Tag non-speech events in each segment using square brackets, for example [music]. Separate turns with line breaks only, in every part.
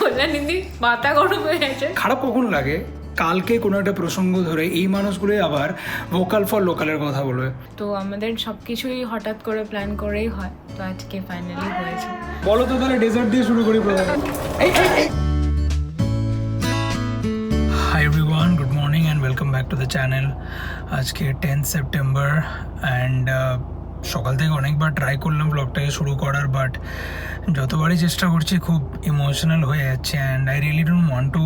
কল্যাণীদি মাথা গরম হয়ে গেছে।
খারাপ কখন লাগে? কালকে কোনো একটা প্রসঙ্গ ধরে এই মানুষগুলোই আবার ভোকাল ফর লোকালের কথা বলবে।
তো আমাদের সব কিছুই হঠাৎ করে প্ল্যান করেই হয়। তো আজকে ফাইনালি হয়েছে।
বলো তো তাহলে ডেজার্ট দিয়ে শুরু করি প্রথমে। Hi everyone good morning and welcome back to the channel আজকে টেন্থ সেপ্টেম্বর অ্যান্ড সকাল থেকে অনেকবার ট্রাই করলাম ব্লগটাকে শুরু করার বাট যতবারই চেষ্টা করছি খুব ইমোশনাল হয়ে যাচ্ছে and I really don't want to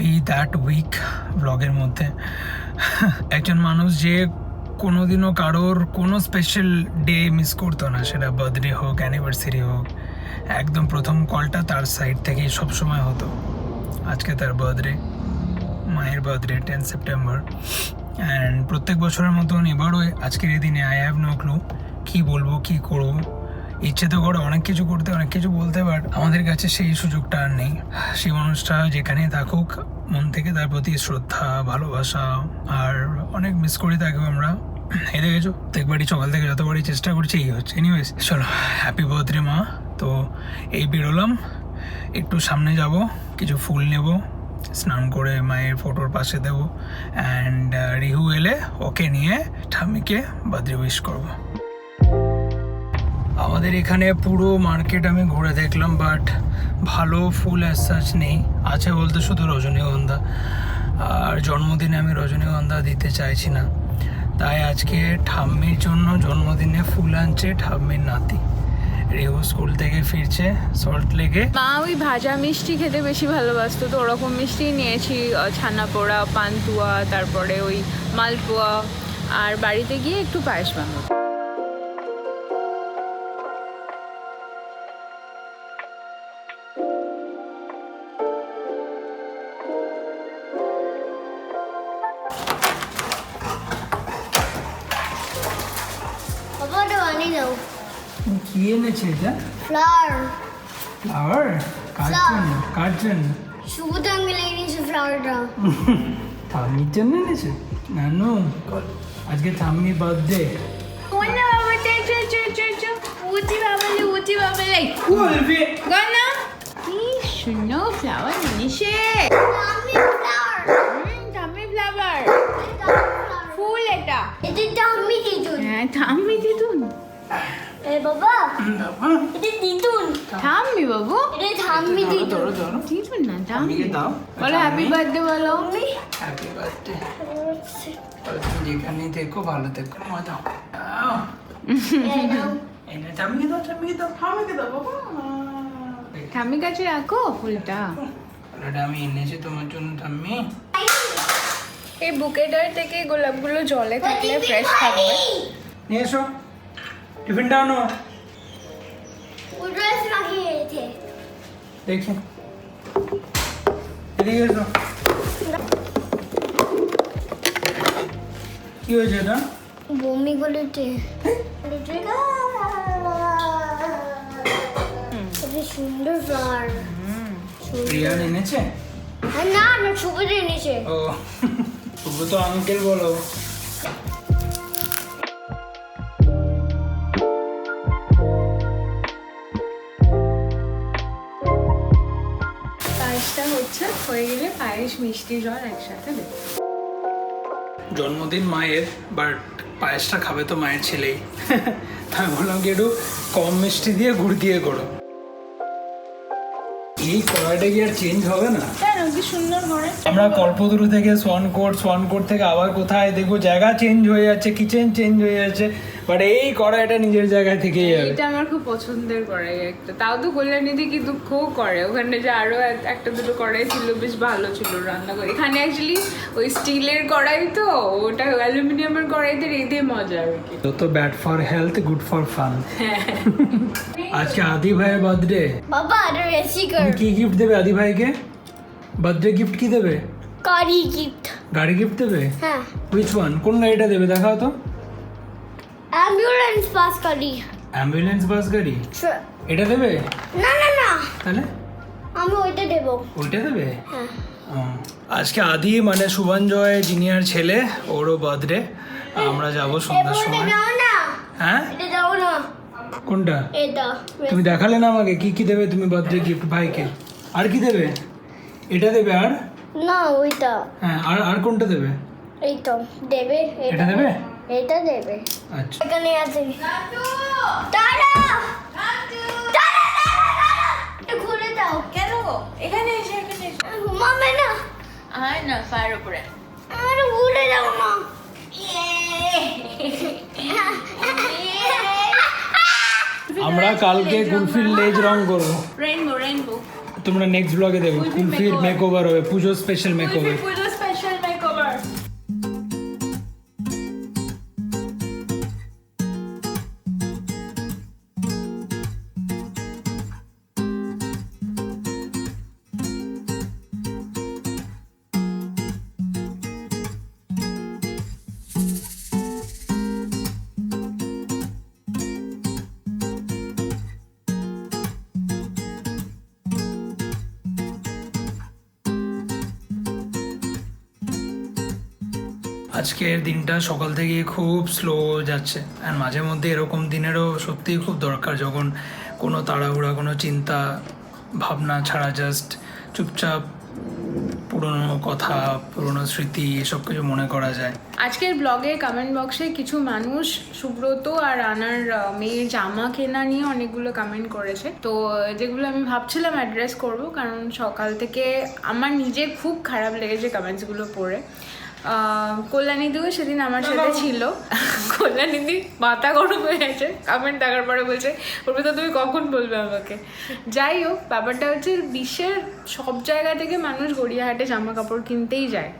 be that weak ব্লগের মধ্যে। একজন মানুষ যে কোনোদিনও কারোর কোনো স্পেশাল ডে মিস করতো না, সেটা বার্থডে হোক অ্যানিভার্সারি হোক, একদম প্রথম কলটা তার সাইড থেকেই সবসময় হতো। আজকে তার বার্থডে মায়ের বার্থডে টেন সেপ্টেম্বর অ্যান্ড প্রত্যেক বছরের মতন এবারও আজকের এই দিনে আই হ্যাভ নো ক্লু কী বলব, কী করব। ইচ্ছে তো করে অনেক কিছু করতে, অনেক কিছু বলতে বাট আমাদের কাছে সেই সুযোগটা আর নেই। সেই মানুষটা যেখানেই থাকুক, মন থেকে তার প্রতি শ্রদ্ধা, ভালোবাসা, আর অনেক মিস করি তাকেও আমরা। এই দেখেছ, প্রত্যেকবারই সকাল থেকে যতবারই চেষ্টা করছি, এই হচ্ছে। এনিওয়েজ চলো হ্যাপি বার্থডে মা। তো এই বেরোলাম, একটু সামনে যাব, কিছু ফুল নেব। স্নান করে মায়ের ফটোর পাশে দেবো। অ্যান্ড রিহু এলে ওকে নিয়ে ঠাম্মিকে বার্থডে উইশ করব। আমাদের এখানে পুরো মার্কেট আমি ঘুরে দেখলাম বাট ভালো ফুল অ্যাজ সাচ নেই। আছে বলতে শুধু রজনীগন্ধা। আর জন্মদিনে আমি রজনীগন্ধা দিতে চাইছি না। তাই আজকে ঠাম্মির জন্য জন্মদিনে ফুল আনছে ঠাম্মির নাতি। রেহু স্কুল থেকে ফিরছে সল্ট লেকে
মা ওই ভাজা মিষ্টি খেতে বেশি ভালোবাসতো, তো ওরকম মিষ্টি নিয়েছি ছানা পোড়া পান্তুয়া, তারপরে ওই মালপোয়া, আর বাড়িতে গিয়ে একটু পায়েস বানাবো।
কি এনেছে এটা
ফ্লাওয়ার
ফ্লাওয়ার কার জন্য কার জন্য
সবুজ রঙের এনেছে ফ্লাওয়ারটা
ঠাম্মির জন্য এনেছে নানু আজকে ঠাম্মির বার্থডে
বললে বাবা চে চে চে চে চে উচি বাবালে উচি বাবালে
বলবে
গানা কি সুন্দর ফ্লাওয়ার এনেছে
আমি
না?
দাও।
বলো হ্যাপি বার্থডে বলো।
আমি
হ্যাপি বার্থডে তুমি যেখানেই দেখো ভালো দেখো মা দাও। [laughs] ঠাম্মিকে দাও ঠাম্মিকে দাও ঠাম্মিকে দাও বাবা।
থাম্মি কাছে রাখো ফুলটা।
এটা আমি এনেছি তোমার জন্য ঠাম্মি?
এই বুকেটার থেকে গোলাপগুলো জলে থাকলে ফ্রেশ থাকবে।
নিয়ে এসো। টিফিনটা আনো। দেখি। এদিকে এসো। কি হয়েছে এটা?
বমি গলিতে সুন্দর ফ্লাওয়ার
রিয়ান এনেছে?
না না সবুজ এনেছে।
ও শুভ তো আঙ্কেল বলো।
পায়েস মিষ্টি জল একসাথে দেবো।
জন্মদিন মায়ের বাট পায়েসটা খাবে তো মায়ের ছেলেই। [laughs] তাই বললাম কি একটু কম মিষ্টি দিয়ে গুড় দিয়ে করো। এই কড়াইটা কি আর চেঞ্জ হবে না?
করে।
আমরা কল্পতরু থেকে সোয়ানকোট সোয়ানকোট থেকে আবার কোথায় দেখব? জায়গা চেঞ্জ হয়ে যাচ্ছে কিচেন চেঞ্জ হয়ে যাচ্ছে। বাট এই কড়াইটা নিজের জায়গায় থেকেই যাবে
এটা আমার খুব পছন্দের কড়াই একটা। তাও তো কল্যাণীদি কি দুঃখও করে। ওখানে যে আরও একটা দুটো কড়াই ছিল বেশ ভালো ছিল রান্না করে। এখানে অ্যাকচুয়ালি ওই স্টিলের কড়াই তো ওটা অ্যালুমিনিয়ামের কড়াইতে রেঁধে মজা আর কি।
যত bad for health good for fun আজকে আদি ভাইয়ের বার্থডে
বাবা এটা বেশি কর।
কি গিফট দেবে আদি ভাইকে? বার্থডে গিফট কি দেবে?
কারি গিফট
গাড়ি গিফট দেবে?
হ্যাঁ।
উইচ ওয়ান কোন গাড়িটা দেবে? দেখাও তো।
অ্যাম্বুলেন্স পাস কারি
অ্যাম্বুলেন্স বাস গাড়ি? এটা দেবে?
না না না।
তাহলে?
আমি ওইটা দেবো।
ওইটা দেবে?
হ্যাঁ।
আজকে আদি মানে শুভাঞ্জয় জিনিয়ার ছেলে ওরও বার্থডে আমরা যাব সন্ধ্যার সময়। হ্যাঁ?
এটা দাও না।
কোনটা?
এটা
তুমি দেখালে না আমাকে কি কি দেবে তুমি বার্থডে গিফট ভাইকে? আর কি দেবে? এটা দেবে আর?
না ওইটা।
হ্যাঁ আর আর কোনটা দেবে?
এই তো দেবে
এটা দেবে?
এটা দেবে।
আচ্ছা।
এখানে আছে। দাঁড়া দাঁড়া, দাঁড়া, দাঁড়া। এটা খুলে দাও।
কেন এখানে এসে এখানে এসে।
ঘুমাবে না।
আয় না পায়ের উপরে।
আরে ভুলে যাও না।
আমরা কালকে কুলফির লেজ রং করব।
রেইনবো রেইনবো
তোমরা নেক্সট ব্লগে দেবে
কুলফির
কুলফির
makeover।
মেক ওভার হবে পুজো স্পেশাল মেক ওভার
পুজো
আজকের দিনটা সকাল থেকে খুব স্লো যাচ্ছে আর মাঝে মধ্যে এরকম দিনেরও সত্যিই খুব দরকার যখন কোনো তাড়াহুড়া, কোনো চিন্তা, ভাবনা ছাড়া জাস্ট চুপচাপ পুরনো কথা, পুরনো স্মৃতি, এসব কিছু মনে করা যায়।
আজকের ব্লগে কমেন্ট বক্সে কিছু মানুষ, সুব্রত আর আনার মেয়ের জামা কেনা নিয়ে অনেকগুলো কমেন্ট করেছে। তো, যেগুলো আমি ভাবছিলাম অ্যাড্রেস করব, কারণ সকাল থেকে আমার নিজে খুব খারাপ লেগেছে কমেন্টসগুলো পড়ে। কল্যাণীদিও সেদিন আমার সাথে [laughs] ছিল। কল্যাণীদি মাথা গরম হয়ে গেছে। কমেন্ট দেখার পরে বলছে ওর তো তুমি কখন বলবে আমাকে? যাই হোক ব্যাপারটা হচ্ছে বিশ্বের সব জায়গা থেকে মানুষ গড়িয়াহাটে জামা কাপড় কিনতেই যায়।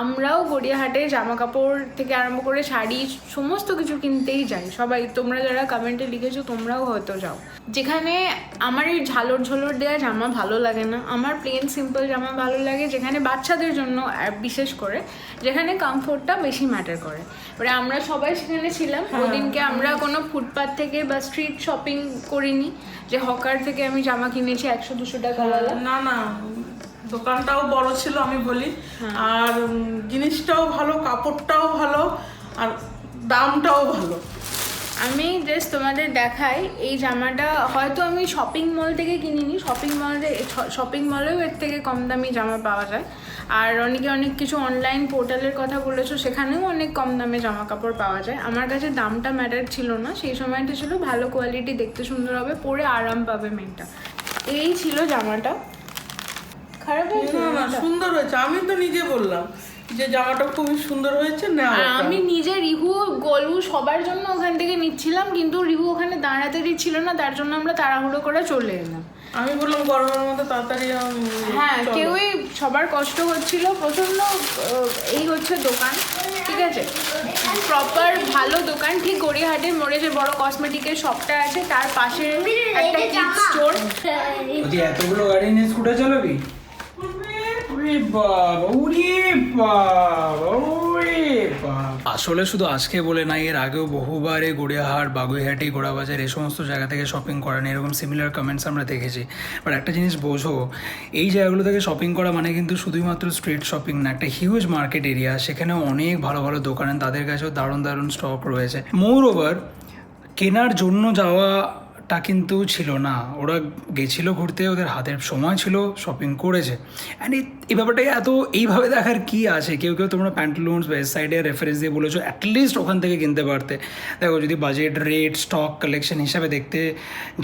আমরাও গড়িয়াহাটে জামা কাপড় থেকে আরম্ভ করে শাড়ি সমস্ত কিছু কিনতেই যাই। সবাই তোমরা যারা কমেন্টে লিখেছো তোমরাও হয়তো যাও। যেখানে আমার এই ঝালর ঝোলর দেওয়া জামা ভালো লাগে না আমার প্লেন সিম্পল জামা ভালো লাগে যেখানে বাচ্চাদের জন্য বিশেষ করে যেখানে কমফোর্টটা বেশি ম্যাটার করে। এবারে আমরা সবাই সেখানে ছিলাম ওদিনকে আমরা কোনো ফুটপাথ থেকে বা স্ট্রিট শপিং করিনি যে হকার থেকে আমি জামা কিনেছি একশো দুশো টাকা
না না দোকানটাও বড় ছিল আমি বলি। আর জিনিসটাও ভালো কাপড়টাও ভালো আর দামটাও ভালো।
আমি জাস্ট তোমাদের দেখাই এই জামাটা হয়তো আমি শপিং মল থেকে কিনিনি শপিং মলে শপিং মলেও এর থেকে কম দামি জামা পাওয়া যায়। আর অনেকে অনেক কিছু অনলাইন পোর্টালের কথা বলেছ সেখানেও অনেক কম দামে জামা কাপড় পাওয়া যায়। আমার কাছে দামটা ম্যাটার ছিল না সেই সময়টা ছিল ভালো কোয়ালিটি দেখতে সুন্দর হবে পরে আরাম পাবে মেনটা এই ছিল জামাটা। খারাপ হয়েছে?
না না সুন্দর হয়েছে। আমি তো নিজে বললাম যে জামাটা খুবই সুন্দর হয়েছে না
আমি নিজে রিহু গলু সবার জন্য ওখান থেকে নিচ্ছিলাম কিন্তু রিহু ওখানে দাঁড়াতে দিচ্ছিল না তার জন্য আমরা তাড়াহুড়ো করে চলে এলাম।
আমি বললাম গরমের মধ্যে তাড়াতাড়ি
হ্যাঁ কেউই সবার কষ্ট হচ্ছিল প্রচণ্ড এই হচ্ছে দোকান ঠিক আছে? প্রপার ভালো দোকান ঠিক গড়িয়াহাটের মোড়ে যে বড় কসমেটিকের শপটা আছে তার পাশে একটা কিড স্টোর
এতগুলো গাড়ি নিয়ে স্কুটার চালাবি? বাবা ওরে বাবা আসলে শুধু আজকে বলে নাই, এর আগেও বহুবার এই গড়িয়াহাট, বাগুইহাটি গোড়াবাজার এই সমস্ত জায়গা থেকে শপিং করা এরকম সিমিলার কমেন্টস আমরা দেখেছি। বাট একটা জিনিস বোঝো, এই জায়গাগুলো থেকে শপিং করা মানে কিন্তু শুধুমাত্র স্ট্রিট শপিং না, একটা হিউজ মার্কেট এরিয়া সেখানে অনেক ভালো ভালো দোকান, তাদের কাছেও দারুণ দারুণ স্টক রয়েছে। মোর ওভার কেনার জন্য যাওয়াটা কিন্তু ছিল না। ওরা গেছিল ঘুরতে, ওদের হাতের সময় ছিল শপিং করেছে। অ্যান্ড এই ব্যাপারটাকে এত, এইভাবে দেখার কি আছে? কেউ কেউ তোমরা প্যান্টলুন্স ওয়েস্ট সাইডে রেফারেন্স দিয়ে বলেছ অ্যাটলিস্ট ওখান থেকে কিনতে পারতে। দেখো, যদি বাজেট রেট স্টক কালেকশন হিসাবে দেখতে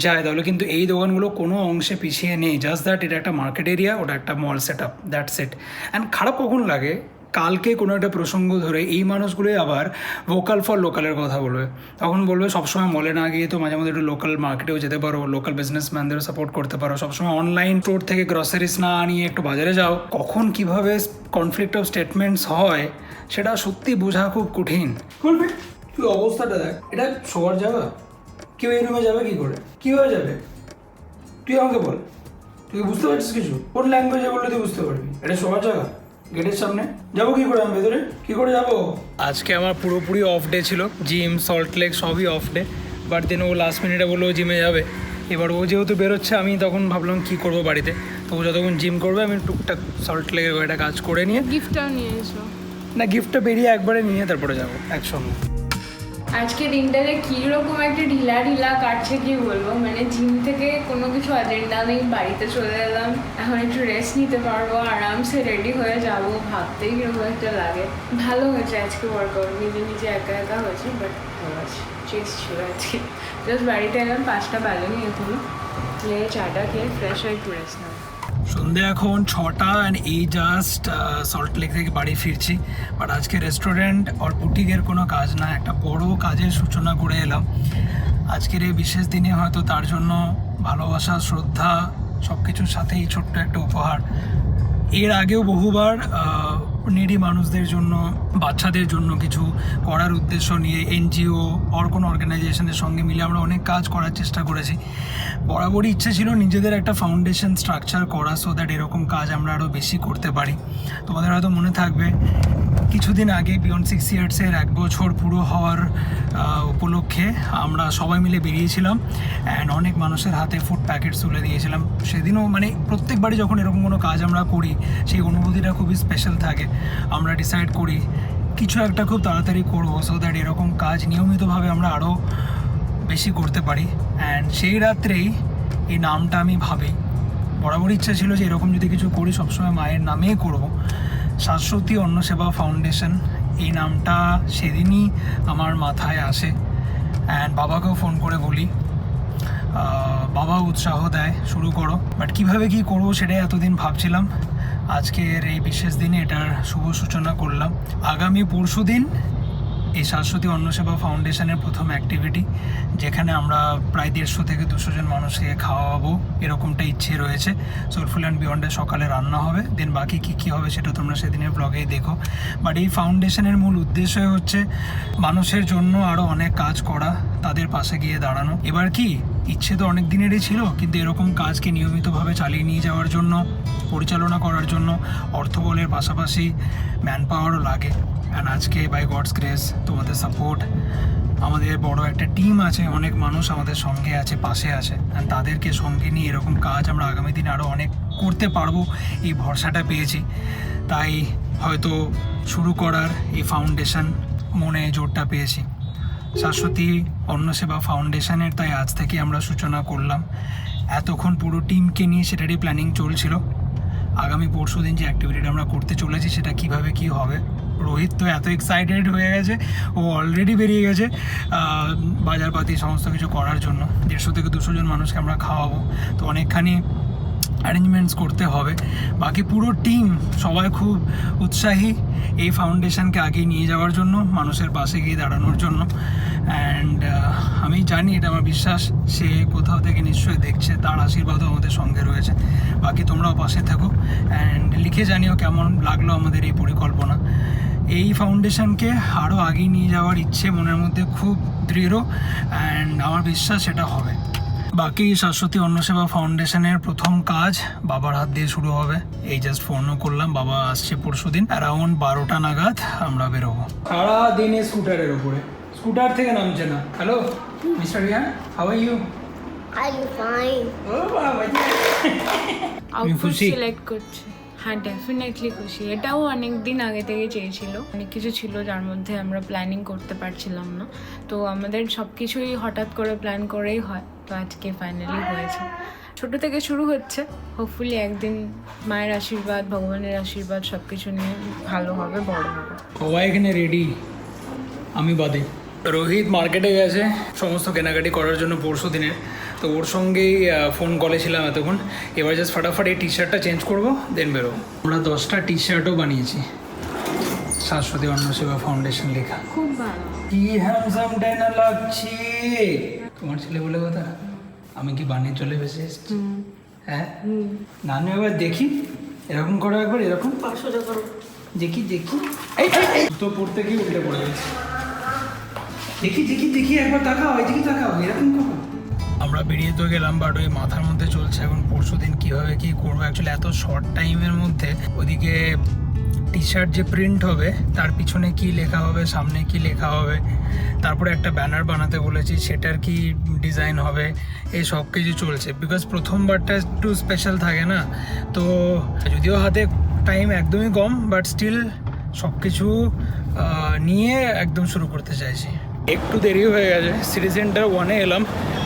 যায়, তাহলে কিন্তু এই দোকানগুলো কোনো অংশে পিছিয়ে নেই। জাস্ট দ্যাট এটা একটা মার্কেট এরিয়া ওটা একটা mall set up that set and খারাপ কখন লাগে? কালকে কোনো একটা প্রসঙ্গ ধরে এই মানুষগুলোই আবার ভোকাল ফর লোকালের কথা বলবে। তখন বলবে, সবসময় মলে না গিয়ে তো মাঝে মধ্যে একটু লোকাল মার্কেটেও যেতে পারো লোকাল বিজনেসম্যানদেরও সাপোর্ট করতে পারো। সবসময় অনলাইন স্টোর থেকে গ্রসারিস না আনিয়ে একটু বাজারে যাও। কখন কীভাবে কনফ্লিক্ট অফ স্টেটমেন্টস হয়, সেটা সত্যি বোঝা খুব কঠিন। তুই অবস্থাটা দেখ। এটা শোয়ার জায়গা? কেউ এই রুমে যাবে কি করে? কীভাবে যাবে? তুই আমাকে বল। তুই বুঝতে পারছিস কিছু? কোন ল্যাঙ্গুয়েজে বললে তুই বুঝতে পারবি? এটা সবার জায়গা? গেটের সামনে। যাব কি করে আমি ভেতরে? কি করে যাব? আজকে আমার পুরোপুরি অফ ডে ছিল। জিম সল্ট লেক সবই অফ ডে বাট দেন ও লাস্ট মিনিটে বলল জিমে যাবে। এবার ও যেহেতু বেরোচ্ছে আমি তখন ভাবলাম কি করব বাড়িতে। তো ও যতক্ষণ জিম করবে আমি টুকটাক সল্ট লেকের একটা কাজ করে নিয়ে
গিফটটা নিয়ে এসো।
না গিফটটা বেরিয়ে একবারে নিয়ে তারপরে যাব একসঙ্গে।
আজকে দিনটা যে কীরকম একটা ঢিলা ঢিলা কাটছে কি বলব? মানে জিম থেকে কোনো কিছু এজেন্ডা নেই, বাড়িতে চলে এলাম। এখন একটু রেস্ট নিতে পারব, আরামসে রেডি হয়ে যাব, ভাবতেই কীরকম একটা লাগে। ভালো হয়েছে আজকে ওয়ার্কআউট নিজে নিজে একা একা হয়েছে বাট ভালো আছে। চেস্ট ছিল আজকে। জাস্ট বাড়িতে এলাম, পাঁচটা বাজেনি এখনও। খেয়ে চাটা খেয়ে ফ্রেশ হয়ে একটু রেস্ট নেব।
সন্ধে এখন ছটা অ্যান্ড এই জাস্ট সল্টলেক থেকে বাড়ি ফিরছি। বাট আজকে রেস্টুরেন্ট আর বুটিকের কোনো কাজ না, একটা বড় কাজের সূচনা করে এলাম। আজকের এই বিশেষ দিনে হয়তো তার জন্য ভালোবাসা, শ্রদ্ধা সব কিছুর সাথেই ছোট্ট একটা উপহার। এর আগেও বহুবার নিডি মানুষদের জন্য, বাচ্চাদের জন্য কিছু করার উদ্দেশ্য নিয়ে এনজিও অর কোনো অর্গানাইজেশনের সঙ্গে মিলে আমরা অনেক কাজ করার চেষ্টা করেছি। বরাবরই ইচ্ছে ছিল নিজেদের একটা ফাউন্ডেশন স্ট্রাকচার করা সো দ্যাট এরকম কাজ আমরা আরও বেশি করতে পারি। তোমাদের হয়তো মনে থাকবে, কিছুদিন আগে বিয়ন্ড সিক্স ইয়ার্সের এক বছর পুরো হওয়ার উপলক্ষে আমরা সবাই মিলে বেরিয়েছিলাম অ্যান্ড অনেক মানুষের হাতে ফুড প্যাকেটস তুলে দিয়েছিলাম। সেদিনও মানে প্রত্যেকবারই যখন এরকম কোনো কাজ আমরা করি, সেই অনুভূতিটা খুবই স্পেশাল থাকে। আমরা ডিসাইড করি, কিছু একটা খুব তাড়াতাড়ি করব সো দ্যাট এরকম কাজ নিয়মিতভাবে আমরা আরও বেশি করতে পারি। অ্যান্ড সেই রাত্রেই এই নামটা আমি ভাবি। বরাবর ইচ্ছা ছিল যে এরকম যদি কিছু করি, সবসময় মায়ের নামেই করব। শাশ্বতী অন্ন সেবা ফাউন্ডেশন, এই নামটা সেদিনই আমার মাথায় আসে। অ্যান্ড বাবাকেও ফোন করে বলি। বাবা উৎসাহ দেয়, শুরু করো। বাট কীভাবে কি করব সেটাই এতদিন ভাবছিলাম। আজকের এই বিশেষ দিনে এটার শুভ সূচনা করলাম। আগামী পরশু দিন এই শাশ্বতী অন্নসেবা ফাউন্ডেশনের প্রথম অ্যাক্টিভিটি যেখানে আমরা প্রায় দেড়শো থেকে দুশো জন মানুষকে খাওয়াবো এরকমটা ইচ্ছে রয়েছে। সোলফুল অ্যান্ড বিয়ন্ডে সকালে রান্না হবে দেন বাকি কী কী হবে সেটা তোমরা সেদিনের ব্লগেই দেখো। বাট এই ফাউন্ডেশনের মূল উদ্দেশ্যই হচ্ছে মানুষের জন্য আরও অনেক কাজ করা, তাদের পাশে গিয়ে দাঁড়ানো। এবার কি, ইচ্ছে তো অনেক দিনেরই ছিল, কিন্তু এরকম কাজকে নিয়মিতভাবে চালিয়ে নিয়ে যাওয়ার জন্য, পরিচালনা করার জন্য অর্থবলের পাশাপাশি ম্যান পাওয়ারও লাগে। অ্যান্ড আজকে বাই গডস গ্রেস তোমাদের সাপোর্ট আমাদের বড় একটা টিম আছে, অনেক মানুষ আমাদের সঙ্গে আছে, পাশে আছে অ্যান্ড তাদেরকে সঙ্গে নিয়ে এরকম কাজ আমরা আগামী দিনে আরও অনেক করতে পারব, এই ভরসাটা পেয়েছি। তাই হয়তো শুরু করার এই ফাউন্ডেশন মনে জোরটা পেয়েছি। শাশ্বতী অন্নসেবা ফাউন্ডেশনের তাই আজ থেকে আমরা সূচনা করলাম। এতক্ষণ পুরো টিমকে নিয়ে সেটারই প্ল্যানিং চলছিল। আগামী পরশু দিন যে অ্যাক্টিভিটিটা আমরা করতে চলেছি, সেটা কীভাবে কি হবে রোহিত তো এত এক্সাইটেড হয়ে গেছে, ও অলরেডি বেরিয়ে গেছে বাজারপাতি সমস্ত কিছু করার জন্য। দেড়শো থেকে দুশো জন মানুষকে আমরা খাওয়াবো। তো অনেকখানি অ্যারেঞ্জমেন্টস করতে হবে। বাকি পুরো টিম সবাই খুব উৎসাহী এই ফাউন্ডেশনকে আগে নিয়ে যাওয়ার জন্য, মানুষের পাশে গিয়ে দাঁড়ানোর জন্য। অ্যান্ড আমি জানি এটা আমার বিশ্বাস, সে কোথাও থেকে নিশ্চয়ই দেখছে, তার আশীর্বাদও আমাদের সঙ্গে রয়েছে। বাকি তোমরাও পাশে থাকো। অ্যান্ড লিখে জানিও কেমন লাগল আমাদের এই পরিকল্পনা। এই ফাউন্ডেশনকে আরও আগিয়ে নিয়ে যাওয়ার ইচ্ছে মনের মধ্যে খুব দৃঢ় অ্যান্ড আমার বিশ্বাস সেটা হবে। বাকি শাশ্বতী অন্নসেবা ফাউন্ডেশনের প্রথম কাজ বাবার হাত দিয়ে শুরু হবে। এই জাস্ট ফোনও করলাম বাবা আসছে পরশু দিন অ্যারাউন্ড বারোটা নাগাদ আমরা বেরোবো। সারা দিনে স্কুটারের উপরে। স্কুটার থেকে নামছে না। Hello mister Riyan how are you
outfit
খুশি?
সিলেক্ট করছে। হ্যাঁ ডেফিনেটলি খুশি। এটাও অনেক দিন আগে থেকে চেয়েছিল। অনেক কিছু ছিল যার মধ্যে আমরা প্ল্যানিং করতে পারছিলাম না। তো আমাদের সব কিছুই হঠাৎ করে প্ল্যান করেই হয়। তো আজকে ফাইনালি হয়েছে। ছোট থেকে শুরু হচ্ছে। হোপফুলি একদিন মায়ের আশীর্বাদ, ভগবানের আশীর্বাদ সব কিছু নিয়ে ভালো হবে, বড় হবে।
সবাই এখানে রেডি আমি বাদে। রোহিত মার্কেটে গেছে। সমস্ত কেনাকাটি করার জন্য পরশু দিনে তো ওর সঙ্গেই ফোন কলে ছিলাম এতক্ষণ। এবার জাস্ট ফাটাফাট এই টি শার্টটা চেঞ্জ করব দেন বেরো আমরা দশটা টি শার্টও বানিয়েছি। শাশ্বতী অন্নসেবা ফাউন্ডেশন লেখা।
খুব ভালো।
কি হ্যান্ডসাম ডাইনা লাগছে? তোমার ছেলে বলে কথা? আমি কি বানিয়ে চলে বেসে এসেছি? হ্যাঁ? নানু এবার দেখি। এরকম করো একবার এরকম।
সোজা করো।
দেখি দেখি। তো পড়তে গিয়ে উল্টে পড়ে গেছে। দেখি দেখি দেখি একবার তাকাও এদিকে তাকাও এরকম করো। আমরা বেরিয়ে তো গেলাম বাট ওই মাথার মধ্যে চলছে এখন পরশু দিন কীভাবে কী করব? অ্যাকচুয়ালি এত শর্ট টাইমের মধ্যে ওদিকে টি শার্ট যে প্রিন্ট হবে, তার পিছনে কি লেখা হবে, সামনে কি লেখা হবে, তারপরে একটা ব্যানার বানাতে বলেছি, সেটার কি ডিজাইন হবে, এই সব কিছু চলছে। বিকজ প্রথমবারটা একটু স্পেশাল থাকে না, তো যদিও হাতে টাইম একদমই কম বাট স্টিল সব কিছু নিয়ে একদম শুরু করতে চাইছি। একটু দেরি হয়ে গেছে। সিটি সেন্টার ওয়ানে এলাম।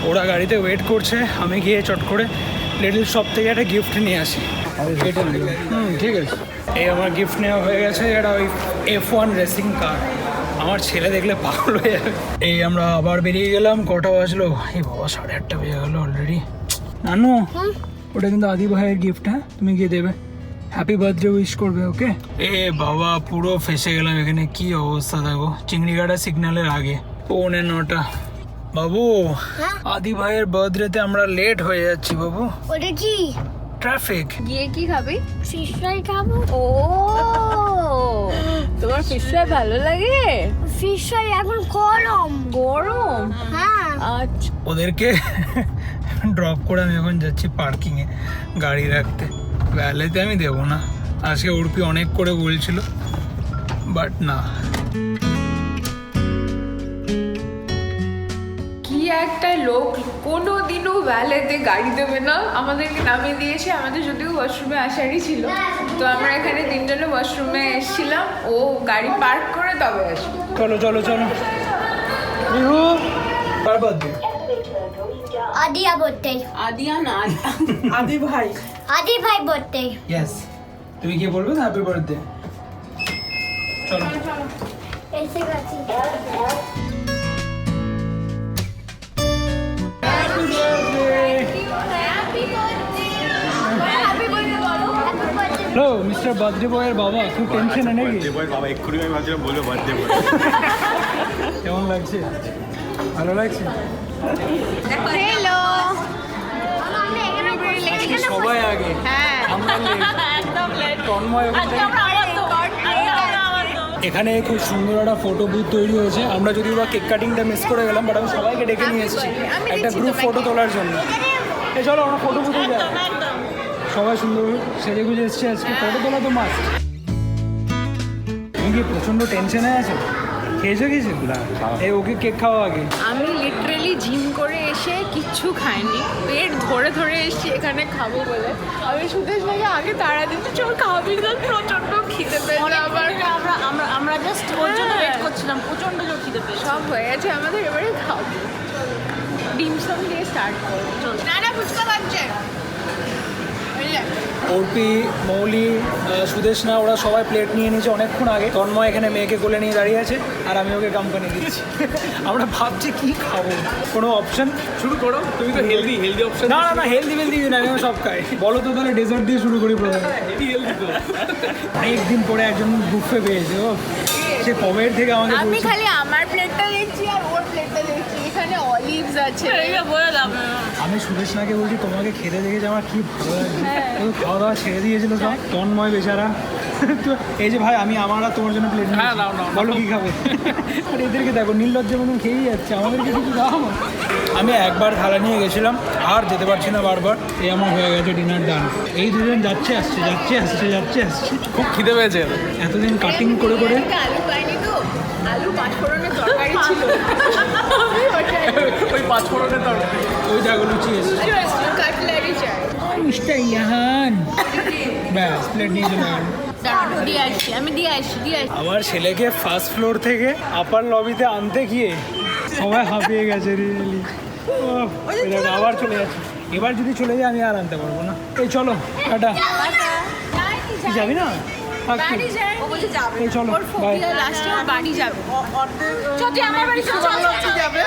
ওরা গাড়িতে ওয়েট করছে। আমি গিয়ে চট করে লিটল শপ থেকে একটা গিফট নিয়ে আসি। হুম ঠিক আছে। এই আমার গিফট নেওয়া হয়ে গেছে। এটা ওই এফ ওয়ান রেসিং কার আমার ছেলে দেখলে পাগল হয়ে যাবে। এই আমরা আবার বেরিয়ে গেলাম। কটা বাজলো? এই বাবা সাড়ে আটটা বেজে গেলো অলরেডি নানু ওটা কিন্তু আদি ভাইয়ের গিফট হ্যাঁ? তুমি গিয়ে দেবে। হ্যাপি বার্থডে উইশ করবে ওকে এ বাবা পুরো ফেসে গেলাম এখানে। কি অবস্থা দেখো? চিংড়িঘাটা সিগন্যালের আগে। পৌনে নটা। বাবু
হ্যাঁ?
আদি ভাইয়ের বার্থডেতে আমরা লেট হয়ে যাচ্ছি বাবু।
ওটা কি?
ট্রাফিক
গিয়ে কি খাবি?
ফিশ ফ্রাই খাব।
ও তোমার ফিশ ফ্রাই ভালো লাগে?
ফিশ ফ্রাই এখন গরম।
গরম?
হ্যাঁ।
আচ্ছা।
ওদেরকে [laughs] ড্রপ করে আমি এখন যাচ্ছি পার্কিংয়ে গাড়ি রাখতে। ভ্যালেতে আমি দেবো না। আজকে উড়পি অনেক করে বলছিল বাট না।
কি একটা লোক কোনো দিনও ভ্যালেতে গাড়ি দেবে না। আমাদেরকে নামিয়ে দিয়েছে আমাদের যদিও ওয়াশরুমে আসারই ছিল। তো আমরা এখানে তিনজনে ওয়াশরুমে এসেছিলাম ও গাড়ি পার্ক করে তবে আসবে।
চলো চলো চলো। রিহু কার বার্থডে
আদিয়া বলতে।
আদিয়া না
আদি ভাই।
আদি ভাই বলতে
ইয়েস তুমি কি বলবে না হ্যাপি বার্থডে চলো।
এসে গেছি।
হ্যালো মিস্টার বার্থডে বয়ের বাবা খুব টেনশনে নাকি?
বার্থডে বয় বাবা এক্ষুনি আমি ভাবছিলাম বলব বার্থডে বয়
কেমন লাগছে? ভালো লাগছে?
হ্যালো
আজকে সবাই আগে।
হ্যাঁ।
তন্ময় এখানে খুব সুন্দর একটা ফটো বুথ তৈরি হয়েছে। আমরা যদি বা কেক কাটিংটা মিস করে গেলাম বাট আমি সবাইকে ডেকে নিয়ে এসেছি। একটা গ্রুপ ফটো তোলার জন্য। এ চলো আমরা ফটো বুথে যাই। সবাই সুন্দর সেজে গুজে এসছে আজকে। ফটো তোলা তো মাস্ট তুমি কি প্রচণ্ড টেনশনে আছো? খেয়েছো কিছু? এই ওকে কেক খাওয়া আগে।
আমি লিটারেলি জিম করে কিচ্ছু খাইনি। পেট ধরে ধরে এসছি এখানে খাব বলে। আমি সুদেশ ভাইকে আগে তাড়া দিচ্ছি চোর খাবি। না প্রচণ্ড খিদে পেয়েছে আবার
আমরা। আমরা আমরা জাস্ট ওর জন্য ওয়েট করছিলাম প্রচণ্ড জোর খিদে পেয়ে
সব হয়ে গেছে আমাদের এবারে খাব। ডিম সম দিয়ে স্টার্ট করব। চল। না না ফুচকা বাচ্চা
অর্পি মৌলি সুদেশনা ওরা সবাই প্লেট নিয়ে নিয়েছে অনেকক্ষণ আগে। তন্ময় এখানে মেয়েকে কোলে নিয়ে দাঁড়িয়ে আছে আর আমি ওকে কোম্পানি দিচ্ছি। [laughs] আমরা ভাবছি কি খাব? কোনো অপশন
শুরু করো। তুমি তো হেলদি হেলদি অপশন
না না না হেলদি হেলদি না আমি সব খাই। বলো তো তাহলে ডেজার্ট দিয়ে শুরু করি প্রথমে।
হেলদি হেলদি তো
অনেকদিন পরে একজন বুফে পেয়েছে ও সে কবের থেকে আমাকে
আমি খালি আমার প্লেটটা দেখছি আর ওর প্লেটটা দেখছি। এখানে অলিভস আছে।
এটা বলে লাভ
আমি সুদেশনাকে বলছি তোমাকে খেতে দেখেছি আমার কি ভালো লাগছে? তো খাওয়া দাওয়া ছেড়ে দিয়েছিল সব। তন্ময় বেচারা। তো এই যে ভাই আমি আমার আর তোমার জন্য প্লেট
হ্যাঁ, নাও, নাও,
বলো কি খাবে? আর এদেরকে দেখো নির্লজ্জ মতন খেয়েই যাচ্ছে। আমাদেরকে কিছু দাও। না। আমি একবার থালা নিয়ে গেছিলাম আর যেতে পারছি না বারবার। এই আমার হয়ে গেছে ডিনার ডান এই দুজন যাচ্ছে আসছে যাচ্ছে আসছে যাচ্ছে আসছে।
খুব খিদে পেয়েছে।
এতদিন কাটিং করে করে
পাঁচফোড়নের তরকারি ছিল।
ওই পাঁচ তরকারি।
ওই দেখো লুচি
কাটলারি চাই
মিস্টার ইয়াহান। ব্যাস প্লেট নিয়ে চলে গেল। আমার ছেলেকে ফার্স্ট ফ্লোর থেকে আপার লবিতে আনতে গিয়ে সবাই হাঁপিয়ে গেছে রিয়েলি আবার চলে যাচ্ছে। এবার যদি চলে যায় আমি আর আনতে পারব না। এই চলো টাটা। যাবি না।
বাড়ি যাই। ও বলছে যাবে
এই চলো বাই
লাস্টে বাড়ি যাবে।
যদি আমার বাড়ি চল চল।
যাবে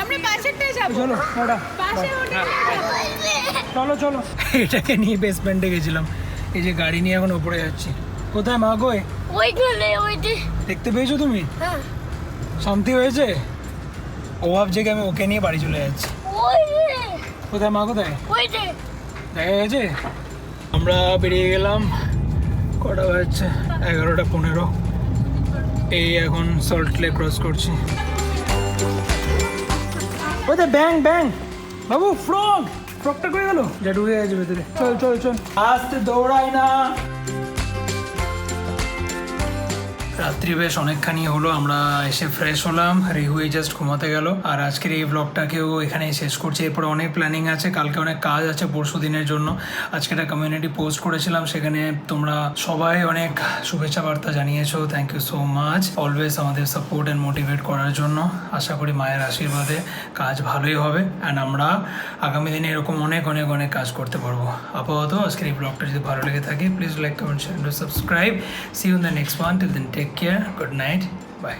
আমরা পাশেরটায় যাব।
চলো টাটা।
পাশে ওটা
চলো চলো। এটাকে নিয়ে বেসমেন্টে গেছিলাম। এই যে গাড়ি নিয়ে এখন ওপরে যাচ্ছি। কোথায় মা গোয়
ওইখানে ওইটা।
দেখতে পেয়েছ তুমি?
হ্যাঁ।
শান্তি হয়েছে? ও ভাবছে কি আমি ওকে নিয়ে বাড়ি চলে যাচ্ছি। কোথায় মা কোথায়? দেখা গেছে আমরা বেরিয়ে গেলাম। কটা বাজছে? এগারোটা পনেরো। এই এখন সল্ট লেক ক্রস করছি। ওতে ব্যাং ব্যাং বাবু ফ্রগ ফ্রগটা করে গেল? যা ঢুকে গেছে ভেতরে। চল চল চল। আস্তে দৌড়াই না। রাত্রি বেশ অনেকখানি হলো, আমরা এসে ফ্রেশ হলাম রিহুই জাস্ট ঘুমাতে গেল। আর আজকের এই ব্লগটাকেও এখানে শেষ করছি। এরপরে অনেক প্ল্যানিং আছে, কালকে অনেক কাজ আছে পরশু দিনের জন্য। আজকে একটা কমিউনিটি পোস্ট করেছিলাম, সেখানে তোমরা সবাই অনেক শুভেচ্ছা বার্তা জানিয়েছো। Thank you so much always আমাদের সাপোর্ট অ্যান্ড মোটিভেট করার জন্য। আশা করি মায়ের আশীর্বাদে কাজ ভালোই হবে। অ্যান্ড আমরা আগামী দিনে এরকম অনেক অনেক অনেক কাজ করতে পারব। আপাতত আজকের এই ব্লগটা যদি ভালো লেগে থাকে please like comment share subscribe see you the next one till then take care good night bye